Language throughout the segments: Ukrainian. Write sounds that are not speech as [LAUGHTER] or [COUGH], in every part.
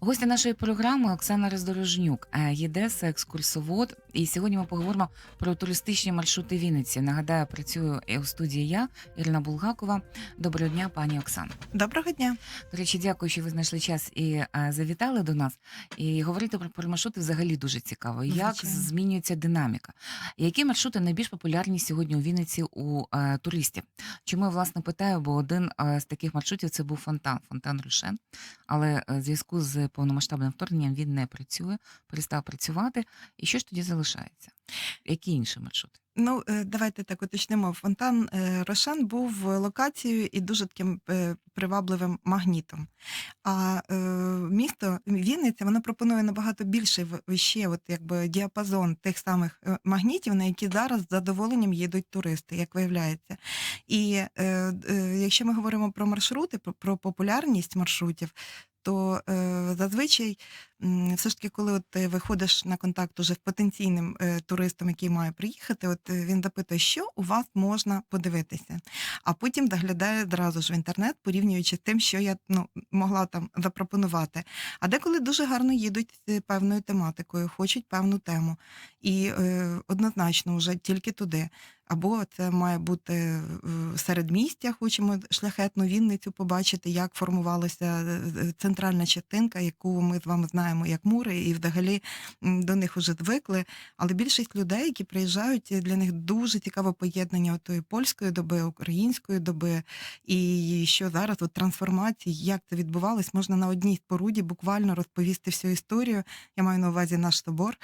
Гостя нашої програми Оксана Роздорожнюк, е, єдеса, екскурсовод. І сьогодні ми поговоримо про туристичні маршрути Вінниці. Нагадаю, працюю у студії я, Ірина Булгакова. Доброго дня, пані Оксана. Доброго дня. До речі, дякую, що ви знайшли час і е, завітали до нас. І говорити про, маршрути взагалі дуже цікаво. Як Звичайно. змінюється динаміка? Які маршрути найбільш популярні сьогодні у Вінниці у е, туристів? Чому я власне питаю? Бо один е, з таких маршрутів це був фонтан, фонтан Рушен. Але е, в зв'язку з повномасштабним вторгненням він не працює, перестав працювати. І що ж тоді залишається? Які інші маршрути? Ну, е, давайте так уточнимо. Фонтан е, Рошен був локацією і дуже таким е, привабливим магнітом. А місто Вінниця воно пропонує набагато більший ще от якби діапазон тих самих магнітів, на які зараз з задоволенням їдуть туристи, як виявляється. І якщо ми говоримо про маршрути, про популярність маршрутів. То е, зазвичай, все ж таки, коли от ти виходиш на контакт уже з потенційним е, туристом, який має приїхати, от е, він запитує, що у вас можна подивитися, а потім доглядає зразу ж в інтернет, порівнюючи з тим, що я ну, могла там запропонувати. А деколи дуже гарно їдуть з певною тематикою, хочуть певну тему, і е, однозначно вже тільки туди. Або це має бути е, середмістя, хочемо шляхетну Вінницю побачити, як формувалася е, е, центральна частинка, яку ми з вами знаємо як мури, і взагалі до них вже звикли. Але більшість людей, які приїжджають, для них дуже цікаве поєднання тої польської доби, української доби, і що зараз от трансформації, як це відбувалось, можна на одній споруді буквально розповісти всю історію. Я маю на увазі наш собор.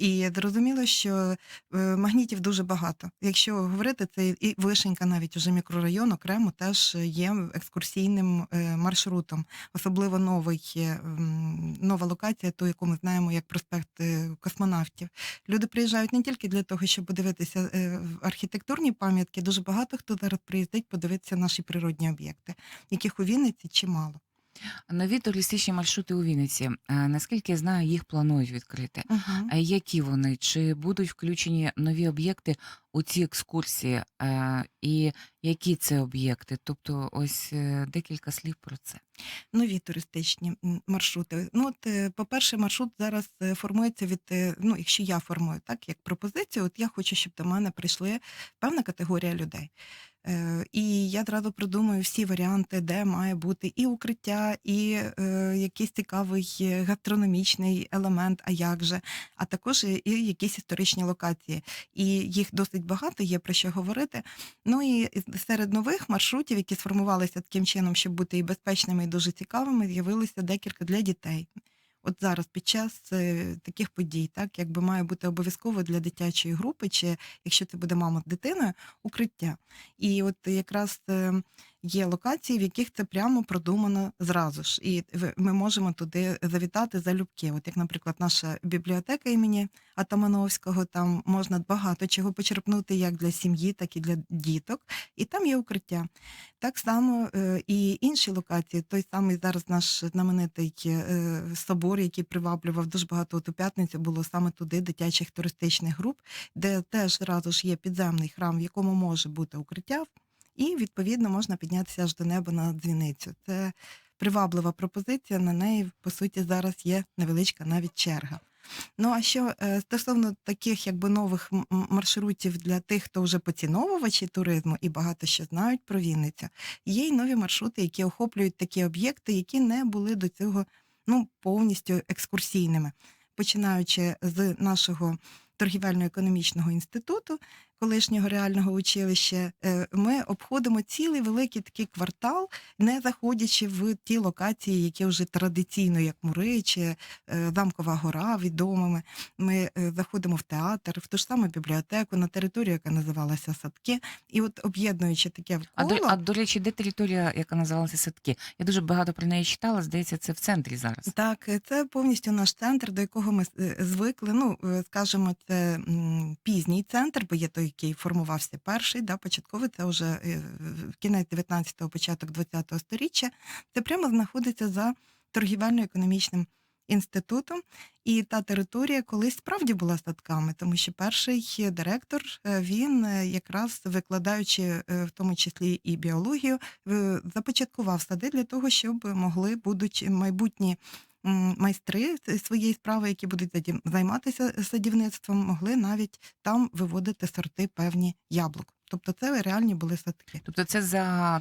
І зрозуміло, що е, магнітів дуже багато. Якщо говорити, це і Вишенька, навіть уже мікрорайон окремо теж є екскурсійним е, маршрутом. Особливо новий, е, нова локація, ту, яку ми знаємо як проспект космонавтів. Люди приїжджають не тільки для того, щоб подивитися архітектурні пам'ятки. Дуже багато хто зараз приїздить подивитися наші природні об'єкти, яких у Вінниці чимало. Нові туристичні маршрути у Вінниці. Е, Наскільки я знаю, їх планують відкрити. Угу. А які вони? Чи будуть включені нові об'єкти у ці екскурсії? Е, І які це об'єкти? Тобто, ось е, декілька слів про це. нові туристичні м, маршрути. Ну, от, е, по-перше, маршрут зараз е, формується від, е, ну, якщо я формую так, як пропозицію, от я хочу, щоб до мене прийшли певна категорія людей. Е, І я одразу продумую всі варіанти, де має бути і укриття, і е, якийсь цікавий е, гастрономічний елемент, а як же, а також і, якісь історичні локації. І їх досить багато, є про що говорити. Ну і серед нових маршрутів, які сформувалися таким чином, щоб бути і безпечними, і дуже цікавими, з'явилося декілька для дітей. От зараз під час е, таких подій, так якби має бути обов'язково для дитячої групи, чи якщо ти буде мама дитиною, укриття. І от якраз е, є локації, в яких це прямо продумано зразу ж, і ми можемо туди завітати залюбки. От як, наприклад, наша бібліотека імені Атамановського, там можна багато чого почерпнути як для сім'ї, так і для діток, і там є укриття. Так само е, і інші локації. Той самий зараз наш знаменитий е, собор, який приваблював дуже багато от у п'ятницю, було саме туди дитячих туристичних груп, де теж зразу ж є підземний храм, в якому може бути укриття, і відповідно можна піднятися аж до неба на дзвіницю. Це приваблива пропозиція. На неї по суті зараз є невеличка навіть черга. Ну а що е, стосовно таких якби нових маршрутів для тих, хто вже поціновувачі туризму і багато що знають про Вінницю, є й нові маршрути, які охоплюють такі об'єкти, які не були до цього ну повністю екскурсійними. Починаючи з нашого торгівельно-економічного інституту, колишнього реального училища, е, ми обходимо цілий великий такий квартал, не заходячи в ті локації, які вже традиційно, як Мури чи е, Замкова гора, відомими. Ми е, заходимо в театр, в ту ж саму бібліотеку, на територію, яка називалася Садки, і от об'єднуючи таке А до, коло, а до речі, де територія, яка називалася Садки? Я дуже багато про неї читала. Здається, це в центрі зараз. Так, це повністю наш центр, до якого ми звикли. Ну, скажімо, це пізній центр, бо є той, який формувався перший, да, початковий, це вже е, кінець 19-го, початок 20-го сторіччя. Це прямо знаходиться за торгівельно-економічним інститутом. І та територія колись справді була садками, тому що перший директор е, він е, якраз викладаючи в тому числі і біологію, започаткував сади для того, щоб могли будуть майбутні майстри своєї справи, які будуть займатися садівництвом, могли навіть там виводити сорти певні яблук. Тобто це реальні були садки. Тобто це за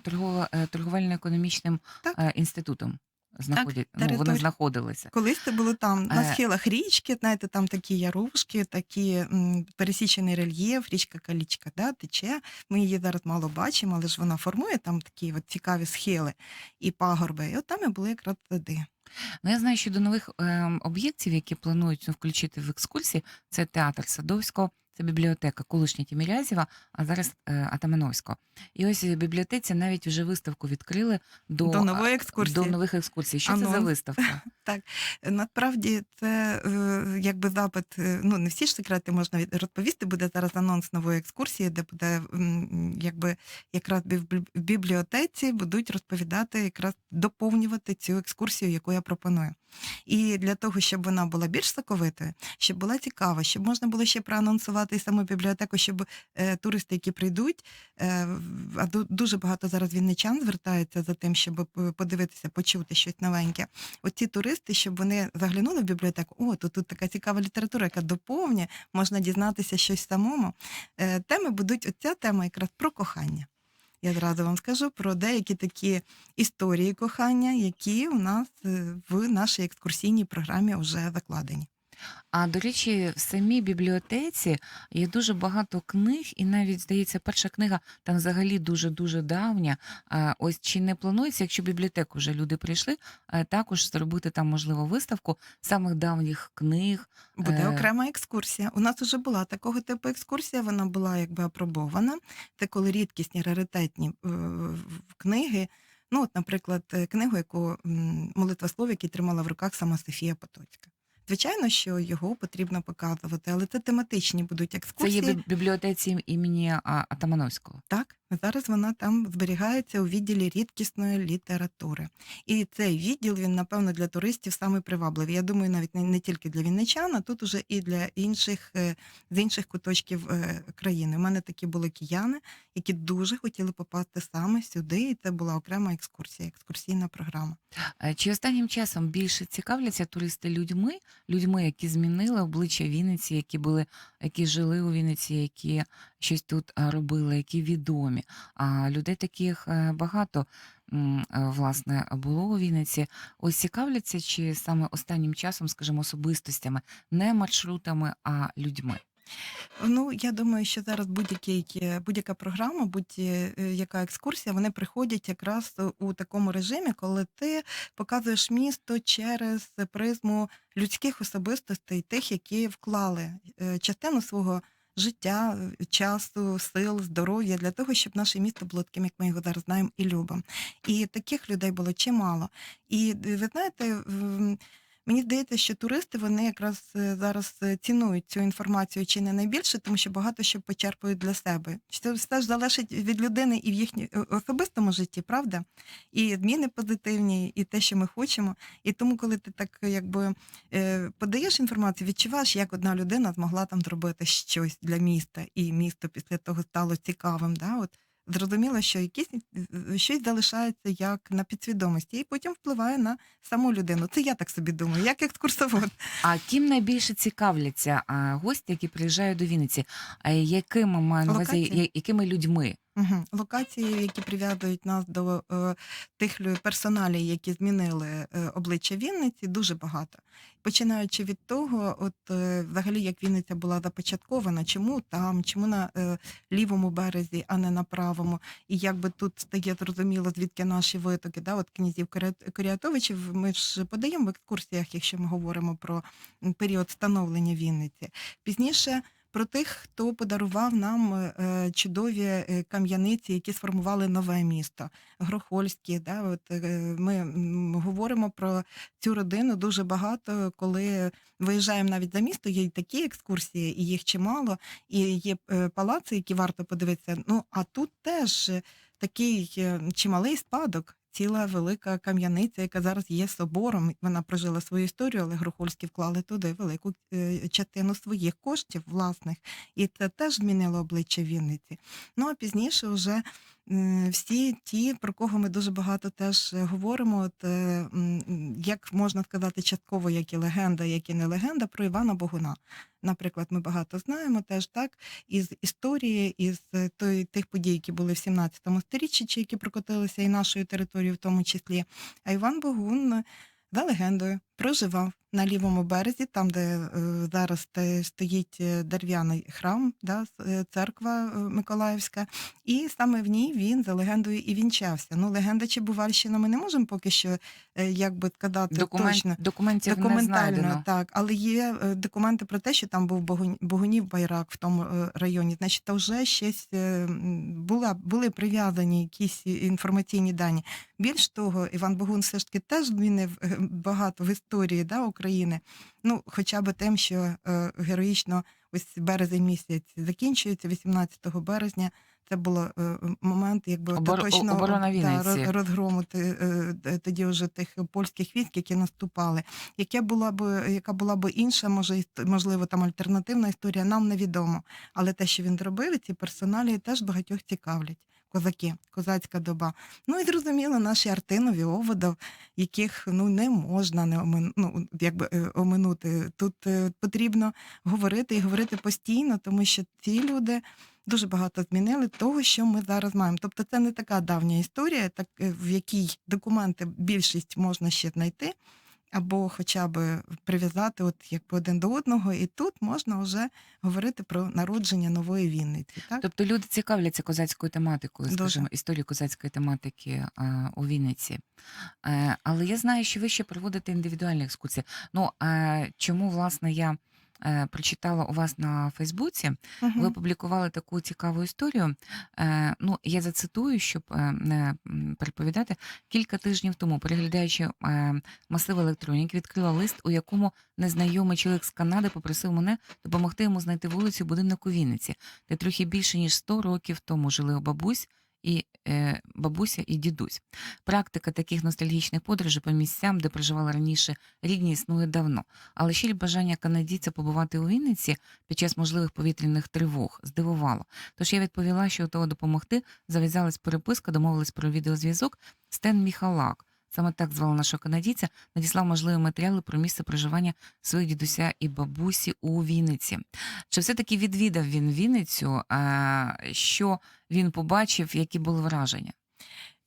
е, торговельно-економічним е, інститутом знаходять, ну, вони знаходилися. Колись це було там на Е. схилах річки, знаєте, там такі ярушки, такі м, пересічений рельєф, річка Калічка, да, тече. Ми її зараз мало бачимо, але ж вона формує там такі от цікаві схили і пагорби. І от там і були якраз сади. Ну, я знаю, що до нових ем, об'єктів, які планують ну, включити в екскурсії, це театр Садовського, це бібліотека колишня Тімірязєва, а зараз е, Атамановського. І ось в бібліотеці навіть вже виставку відкрили до, До нової екскурсії. До нових екскурсій. Що це за Анонс. [LAUGHS] виставка? Насправді це е, якби запит. е, Ну не всі ж секрети можна від- розповісти. Буде зараз анонс нової екскурсії, де буде м, якби якраз бі- в бібліотеці будуть розповідати, якраз доповнювати цю екскурсію, яку я пропоную. І для того, щоб вона була більш соковитою, щоб була цікава, щоб можна було ще проанонсувати і саму бібліотеку, щоб е, туристи, які прийдуть, е, а дуже багато зараз вінничан звертаються за тим, щоб подивитися, почути щось новеньке. Оці туристи, щоб вони заглянули в бібліотеку, о, то тут така цікава література, яка доповнює, можна дізнатися щось самому. Е, Теми будуть, оця тема якраз про кохання. Я зразу вам скажу про деякі такі історії кохання, які у нас е, в нашій екскурсійній програмі вже закладені. А до речі, в самій бібліотеці є дуже багато книг, і навіть здається, перша книга там взагалі дуже дуже давня. А, Ось чи не планується, якщо в бібліотеку вже люди прийшли, е, також зробити там можливо виставку самих давніх книг. Буде Е. окрема екскурсія. У нас вже була такого типу екскурсія, вона була якби апробована. Це коли рідкісні, раритетні е, в- книги. Ну, от, наприклад, е, книгу, яку м, молитва слов, який тримала в руках сама Софія Потоцька. Звичайно, що його потрібно показувати, але це тематичні будуть Це екскурсії. є в бібліотеці імені а, Атамановського. Так, зараз вона там зберігається у відділі рідкісної літератури. І цей відділ він, напевно, для туристів саме привабливий. Я думаю, навіть не, тільки для вінничан, а тут уже і для інших е, з інших куточків е, країни. У мене такі були кияни, які дуже хотіли попасти саме сюди, і це була окрема екскурсія, екскурсійна програма. Чи останнім часом більше цікавляться туристи людьми, людьми, які змінили обличчя Вінниці, які були, які жили у Вінниці, які щось тут е, робили, які відомі. А людей таких е, багато е, власне було у Вінниці. Ось цікавляться, чи саме останнім часом, скажімо, особистостями, не маршрутами, а людьми. Ну, я думаю, що зараз будь-який, е, будь-яка програма, будь-яка екскурсія, вони приходять якраз у такому режимі, коли ти показуєш місто через призму людських особистостей, тих, які вклали частину свого життя, е, часу, сил, здоров'я для того, щоб наше місто було таким, як ми його зараз знаємо і любимо. І таких людей було чимало. І е, ви знаєте, Мені здається, що туристи вони якраз е, зараз е, цінують цю інформацію чи не найбільше, тому що багато що почерпують для себе. Це все ж залежить від людини і в їхньому особистому житті, правда? І зміни позитивні, і те, що ми хочемо. І тому, коли ти так якби е, подаєш інформацію, відчуваєш, як одна людина змогла там зробити щось для міста, і місто після того стало цікавим. Да? От зрозуміло, що якісь щось залишається як на підсвідомості, і потім впливає на саму людину. Це я так собі думаю, як екскурсовод. А ким найбільше цікавляться гості, які приїжджають до Вінниці? А якими якими людьми? Угу. Локації, які прив'язують нас до е, тих персоналій, які змінили е, обличчя Вінниці, дуже багато. Починаючи від того, от е, взагалі як Вінниця була започаткована, чому там, чому на е, лівому березі, а не на правому, і якби тут стає зрозуміло, звідки наші витоки, да, от князів Коря- ми ж подаємо в екскурсіях, якщо ми говоримо про період становлення Вінниці. Пізніше про тих, хто подарував нам е, чудові е, кам'яниці, які сформували нове місто. Грохольські, да, от, е, ми говоримо про цю родину дуже багато, коли виїжджаємо навіть за місто, є такі екскурсії, і їх чимало, і є е, палаци, які варто подивитися. Ну, а тут теж е, такий е, чималий спадок. Ціла велика кам'яниця, яка зараз є собором. Вона прожила свою історію, але Грохольські вклали туди велику е, частину своїх коштів власних, і це теж змінило обличчя Вінниці. Ну а пізніше вже всі ті, про кого ми дуже багато теж е, говоримо, от, е, як можна сказати, частково як і легенда, як і не легенда, про Івана Богуна. Наприклад, ми багато знаємо теж так із історії, із е, той, тих подій, які були в 17 сторіччі, чи які прокотилися і нашою територією в тому числі. А Іван Богун, за легендою, проживав на лівому березі, там, де е, зараз стоїть е, дерев'яний храм, да, е, церква Миколаївська, і саме в ній він за легендою і вінчався. Ну, легенда чи бувальщина ми не можемо поки що, як би сказати, Документ, точно. документів не Документально, знайдено. так, але є документи про те, що там був Богун- Богунів байрак в тому районі. Значить, то вже щось була, були прив'язані якісь інформаційні дані. Більш того, Іван Богун все ж таки теж змінив багато історії да, України. Ну, хоча б тим, що е, героїчно ось березень місяць закінчується, 18 березня. Це було е, момент, якби Обор- точно та, розгрому е, тоді вже тих польських військ, які наступали. Яке була б, яка була б інша, може, можливо, там альтернативна історія, нам невідомо. Але те, що він зробив, ці персоналі теж багатьох цікавлять. Козаки, козацька доба. Ну і зрозуміло, наші Артинові, Оводов, яких ну не можна не омин, ну, якби е, оминути. Тут е, потрібно говорити і говорити постійно, тому що ці люди дуже багато змінили того, що ми зараз маємо. Тобто, це не така давня історія, так е, в якій документи більшість можна ще знайти. Або хоча б прив'язати от якби один до одного, і тут можна вже говорити про народження нової Вінниці. Так? Тобто люди цікавляться козацькою тематикою, Дуже. скажімо, історією козацької тематики а, у Вінниці. А, але я знаю, що ви ще проводите індивідуальні екскурсії. Ну, а чому, власне, я е, прочитала у вас на Фейсбуці, Мгм. ви публікували таку цікаву історію. Е, ну, я зацитую, щоб е, не м, переповідати. Кілька тижнів тому, переглядаючи е, масив електроніки, відкрила лист, у якому незнайомий чоловік з Канади попросив мене допомогти йому знайти вулицю будинок у Вінниці, де трохи більше ніж 100 років тому жили бабусь. І е, бабуся і дідусь. Практика таких ностальгічних подорожей по місцям, де проживали раніше рідні, існує давно. Але ще бажання канадійця побувати у Вінниці під час можливих повітряних тривог здивувало. Тож я відповіла, що того допомогти. Зав'язалась переписка, домовились про відеозв'язок. Стен Міхалак, саме так звали нашого канадійця, надіслав можливі матеріали про місце проживання своїх дідуся і бабусі у Вінниці. Чи все-таки відвідав він Вінницю? Що він побачив, які були враження?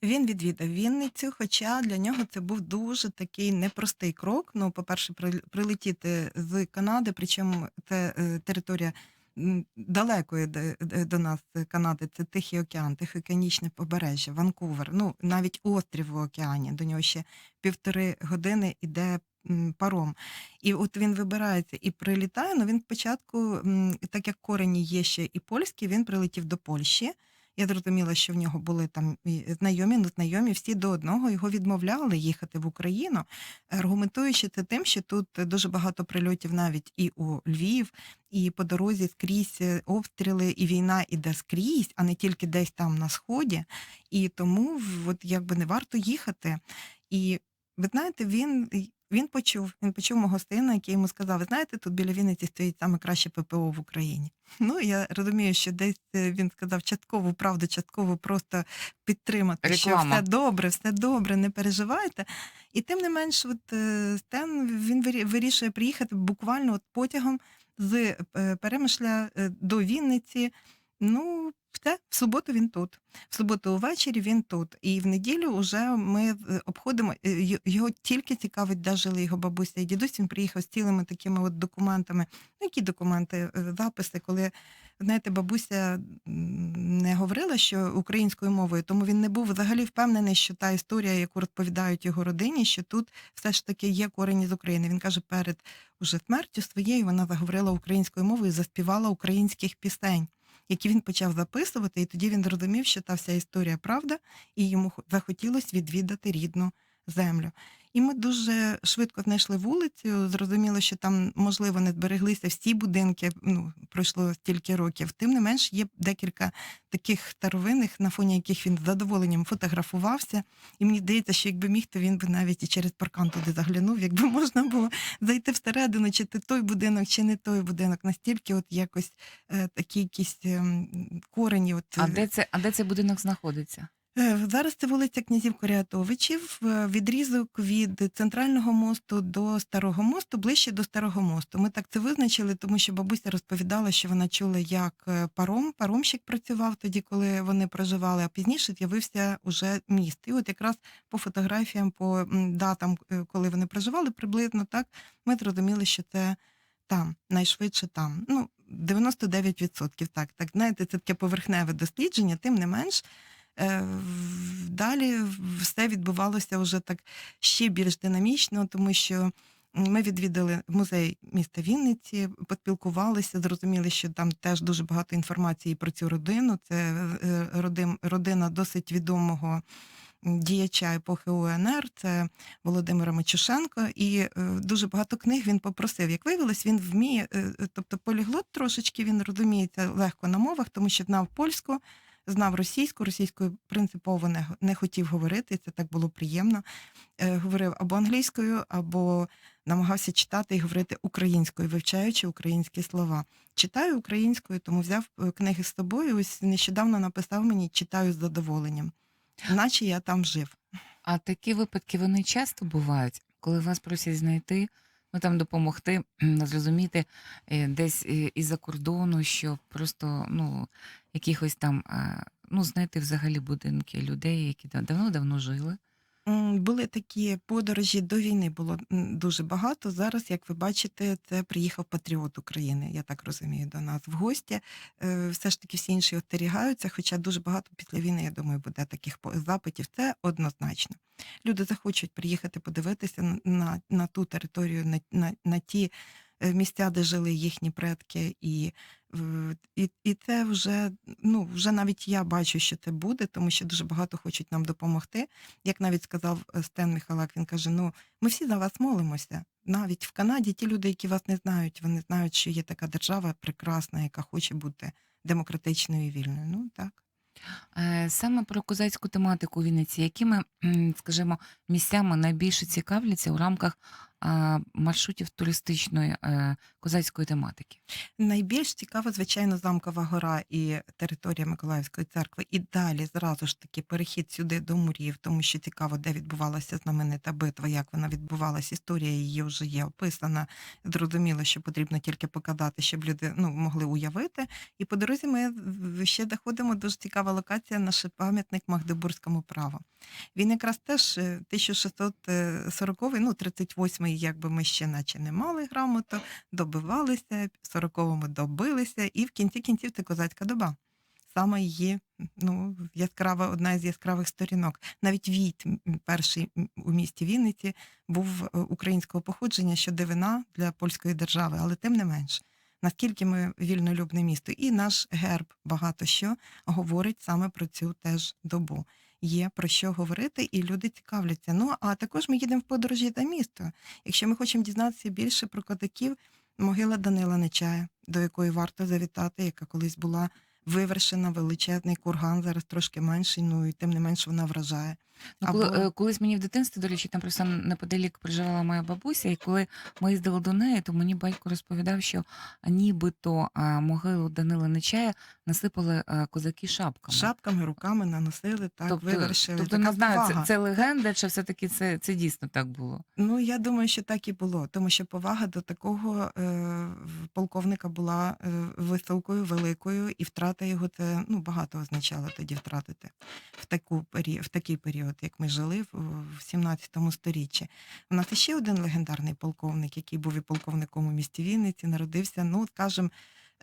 Він відвідав Вінницю, хоча для нього це був дуже такий непростий крок. Ну, по-перше, прил- прилетіти з Канади, причому це е, територія далекої де- до нас е, Канади, це Тихий океан, Тихоокеанічне побережжя, Ванкувер. Ну, навіть острів в океані. До нього ще півтори години іде паром. І от він вибирається і прилітає. Ну він спочатку, так як корені є ще і польські, він прилетів до Польщі. Я зрозуміла, що в нього були там знайомі, незнайомі, всі до одного його відмовляли їхати в Україну, аргументуючи це тим, що тут дуже багато прильотів навіть і у Львів, і по дорозі скрізь е, обстріли, і війна іде скрізь, а не тільки десь там на сході. І тому от якби не варто їхати. І ви знаєте, він. Він почув, він почув мого сина, який йому сказав: ви знаєте, тут біля Вінниці стоїть саме краще ППО в Україні. [LAUGHS] Ну я розумію, що десь е, він сказав частково правду, частково просто підтримати, що все добре, все добре, не переживайте. І тим не менш, от е, Стен він вирі- вирішує приїхати буквально от потягом з е, Перемишля до Вінниці. Ну, все, в суботу він тут. В суботу увечері він тут. І в неділю вже ми е, обходимо. е, Його тільки цікавить, де жили його бабуся і дідусь. Він приїхав з цілими такими от документами. Ну, які документи, Е, записи, коли. Знаєте, бабуся не говорила, що українською мовою, тому він не був взагалі впевнений, що та історія, яку розповідають його родині, що тут все ж таки є корені з України. Він каже, перед уже смертю своєю вона заговорила українською мовою заспівала українських пісень, які він почав записувати, і тоді він зрозумів, що та вся історія правда, і йому хо- захотілося відвідати рідну землю. І ми дуже швидко знайшли вулицю. Зрозуміло, що там, можливо, не збереглися всі будинки. Ну, пройшло стільки років. Тим не менш, є декілька таких старовинних, на фоні яких він з задоволенням фотографувався. І мені здається, що якби міг, то він би навіть і через паркан туди заглянув, якби [LAUGHS] можна було зайти всередину, чи ти той будинок, чи не той будинок. Настільки, от якось е, такі якісь ем, корені. От, А де це, а де цей будинок знаходиться? Е, Зараз це вулиця князів Коріатовичів, е, відрізок від центрального мосту до старого мосту, ближче до старого мосту. Ми так це визначили, тому що бабуся розповідала, що вона чула, як е, паром, паромщик працював тоді, коли вони проживали, а пізніше з'явився уже міст. І от якраз по фотографіям, по датам, коли вони проживали, приблизно так, ми зрозуміли, що це там, найшвидше там. Ну, 99%, так. Так, знаєте, це таке поверхневе дослідження, тим не менш. Е, Далі все відбувалося вже так ще більш динамічно, тому що ми відвідали музей міста Вінниці, поспілкувалися, зрозуміли, що там теж дуже багато інформації про цю родину. Це е, родина досить відомого діяча епохи УНР, це Володимира Мачушенко, і е, дуже багато книг він попросив. Як виявилось, він вміє, тобто поліглот трошечки він розуміється легко на мовах, тому що знав польську, знав російську, російською принципово не, не хотів говорити. Це так було приємно. Е, говорив або англійською, або намагався читати і говорити українською, вивчаючи українські слова. Читаю українською, тому взяв е, книги з собою. Ось нещодавно написав мені читаю з задоволенням, наче я там жив. А такі випадки вони часто бувають, коли вас просять знайти, ну там допомогти, зрозуміти е, десь е, із-за кордону, що просто ну, якихось там, ну, знайти взагалі будинки людей, які да- давно-давно жили. Були такі подорожі до війни було дуже багато. Зараз, як ви бачите, це приїхав патріот України, я так розумію, до нас в гості. Е, Все ж таки всі інші остерігаються, хоча дуже багато після війни, я думаю, буде таких запитів. Це однозначно. Люди захочуть приїхати подивитися на, на ту територію, на, на, на ті місця, де жили їхні предки, і, і, і це вже ну вже навіть я бачу, що це буде, тому що дуже багато хочуть нам допомогти як навіть сказав е, Стен Михалак, він каже: ну ми всі за вас молимося. Навіть в Канаді ті люди, які вас не знають, вони знають, що є така держава прекрасна, яка хоче бути демократичною і вільною. Ну так. Е, Саме про козацьку тематику у Вінниці, якими, скажімо, місцями найбільше цікавляться у рамках маршрутів туристичної е, козацької тематики? Найбільш цікава, звичайно, замкова гора і територія Миколаївської церкви. І далі зразу ж таки перехід сюди до мурів, тому що цікаво, де відбувалася знаменита битва, як вона відбувалася. Історія її вже є описана. Зрозуміло, що потрібно тільки показати, щоб люди ну, могли уявити. І по дорозі ми ще доходимо дуже цікава локація, наш пам'ятник Магдебурзькому праву. Він якраз теж е, 1640, ну 38-й, якби ми ще наче не мали грамоту, добивалися, в 40-му добилися, і в кінці кінців це козацька доба. Саме її ну, яскрава, одна із яскравих сторінок. Навіть Війт, перший у місті Вінниці, був е, українського походження, що дивина для польської держави, але тим не менш. Наскільки ми вільнолюбне місто, і наш герб багато що говорить саме про цю теж добу. Є про що говорити, і люди цікавляться. Ну а також ми їдемо в подорожі за місто. Якщо ми хочемо дізнатися більше про козаків, могила Данила Нечая, до якої варто завітати, яка колись була вивершена, величезний курган, зараз трошки менший, ну і тим не менш вона вражає. Ну, коли, Або- е, колись мені в дитинстві, до речі, там просто неподалік проживала моя бабуся, і коли ми їздили до неї, то мені батько розповідав, що нібито а, могилу Данила Нечая насипали а, козаки шапками. Шапками, руками наносили, так, тобто, вивершили. тобто Така не знаю, це, повага. це легенда, чи все-таки це, це дійсно так було? Ну, я думаю, що так і було, тому що повага до такого е, полковника була е, високою, великою, і втрата його це ну, багато означало тоді втратити в, таку, пері- в такий період, як ми жили в, в 17 сторіччі. У нас ще один легендарний полковник, який був і полковником у місті Вінниці, народився, ну, скажімо,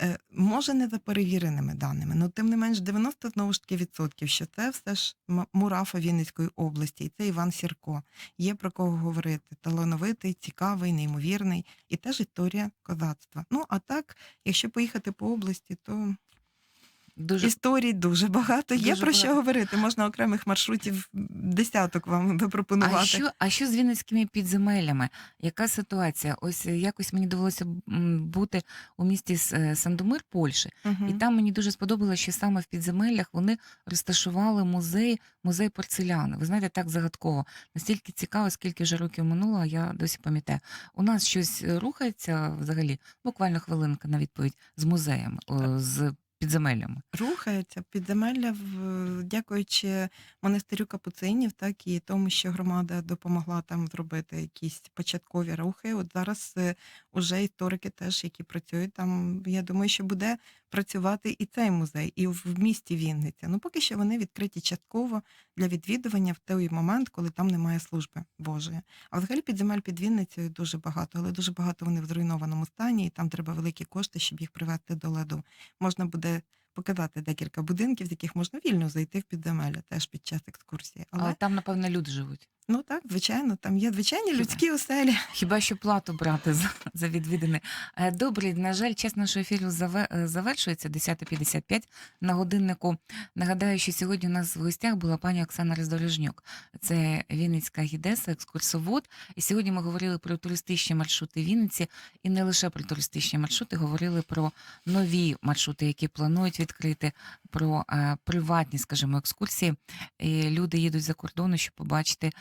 Е, Може, не за перевіреними даними, але тим не менш 90 знову ж таки відсотків, що це все ж Мурафа Вінницької області, і це Іван Сірко. Є про кого говорити. Талановитий, цікавий, неймовірний, і теж історія козацтва. Ну а так, якщо поїхати по області, то Дуже Історій дуже багато. Є Дуже про що говорити. Можна окремих маршрутів десяток вам запропонувати. А що, а що з вінницькими підземеллями? Яка ситуація? Ось е, якось мені довелося бути у місті е, Сандомир, Польщі, Мгм. і там мені дуже сподобалося, що саме в підземеллях вони розташували музей, музей порцеляни. Ви знаєте, так загадково. Настільки цікаво, скільки вже років минуло, я досі пам'ятаю. У нас щось е, рухається взагалі, буквально хвилинка на відповідь з музеєм, з підземеллями. рухається підземелля, дякуючи монастирю капуцинів, так і тому, що громада допомогла там зробити якісь початкові рухи. От зараз е, уже історики, теж які працюють там. Я думаю, що буде працювати і цей музей, і в місті Вінниця. Ну поки що вони відкриті частково для відвідування в той момент, коли там немає служби Божої. А взагалі підземель під Вінницею дуже багато, але дуже багато вони в зруйнованому стані, і там треба великі кошти, щоб їх привести до ладу. Можна буде показати декілька будинків, з яких можна вільно зайти в підземелля теж під час екскурсії. Але Але там, напевно, люди живуть. Ну так, звичайно, там є звичайні Хіба? людські оселі. Хіба що плату брати за, за відвідини. Е, Добре, на жаль, час нашого ефіру е, завершується 10.55 на годиннику. Нагадаю, що сьогодні у нас в гостях була пані Оксана Роздорожнюк. Це Вінницька гідеса, екскурсовод. І сьогодні ми говорили про туристичні маршрути Вінниці. І не лише про туристичні маршрути, говорили про нові маршрути, які планують відкрити, про е, приватні, скажімо, екскурсії. І люди їдуть за кордону, щоб побачити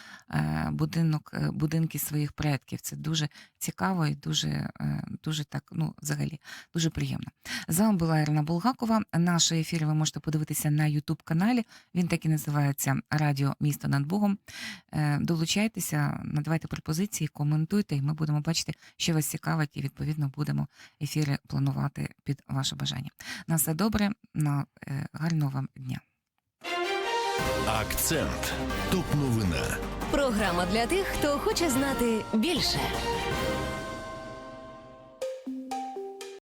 будинок, е, будинки своїх предків. Це дуже цікаво і дуже, е, дуже так, ну, взагалі, дуже приємно. З вами була Ірина Булгакова. Наш ефір ви можете подивитися на Ютуб каналі. Він так і називається Радіо Місто над Богом. Е, Долучайтеся, надавайте пропозиції, коментуйте, і ми будемо бачити, що вас цікавить, і відповідно будемо ефіри планувати під ваше бажання. На все добре, на е, гарного вам дня. Акцент. Топ новина. Програма для тих, хто хоче знати більше.